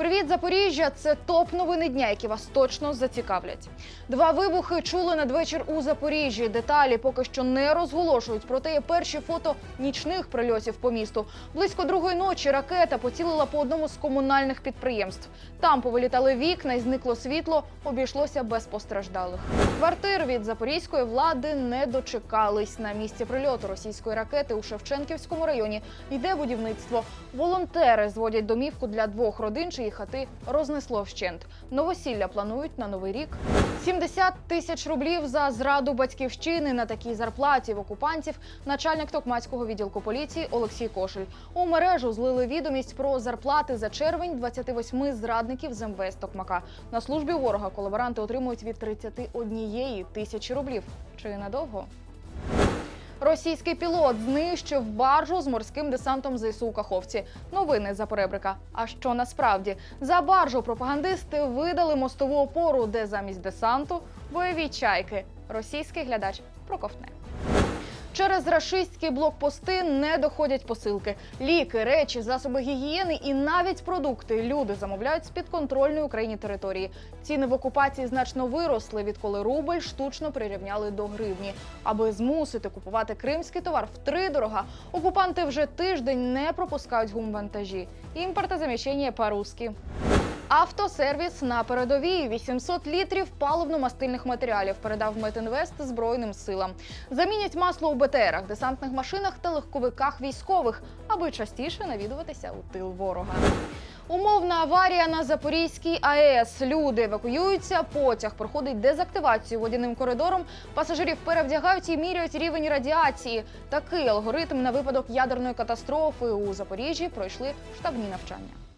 Привіт, Запоріжжя! Це топ новини дня, які вас точно зацікавлять. Два вибухи чули надвечір у Запоріжжі. Деталі поки що не розголошують. Проте є перші фото нічних прильотів по місту. Близько другої ночі ракета поцілила по одному з комунальних підприємств. Там повилітали вікна і зникло світло. Обійшлося без постраждалих. Квартир від запорізької влади не дочекались. На місці прильоту російської ракети у Шевченківському районі йде будівництво. Волонтери зводять домівку для двох родин, чиї хати рознесло вщент. Новосілля планують на новий рік. 70 тисяч рублів за зраду батьківщини на такій зарплаті в окупантів. Начальник Токмацького відділку поліції Олексій Кошель у мережу злили відомість про зарплати за червень 28 зрадників з МВС Токмака. На службі ворога колаборанти отримують від 31 тисячі рублів. Чи надовго? Російський пілот знищив баржу з морським десантом ЗСУ Каховці. Новини за перебрика. А що насправді за баржу пропагандисти видали мостову опору, де замість десанту бойові чайки. Російський глядач проковтне. Через рашистські блокпости не доходять посилки. Ліки, речі, засоби гігієни і навіть продукти люди замовляють з підконтрольної Україні території. Ціни в окупації значно виросли, відколи рубль штучно прирівняли до гривні. Аби змусити купувати кримський товар втридорога, окупанти вже тиждень не пропускають гумвантажі. Імпортозаміщення по-русски. Автосервіс на передовій 800 літрів паливно-мастильних матеріалів передав Метінвест Збройним силам. Замінять масло у БТРах, десантних машинах та легковиках військових, аби частіше навідуватися у тил ворога. Умовна аварія на Запорізькій АЕС. Люди евакуюються. Потяг проходить дезактивацію водяним коридором. Пасажирів перевдягають і міряють рівень радіації. Такий алгоритм на випадок ядерної катастрофи у Запоріжжі пройшли штабні навчання.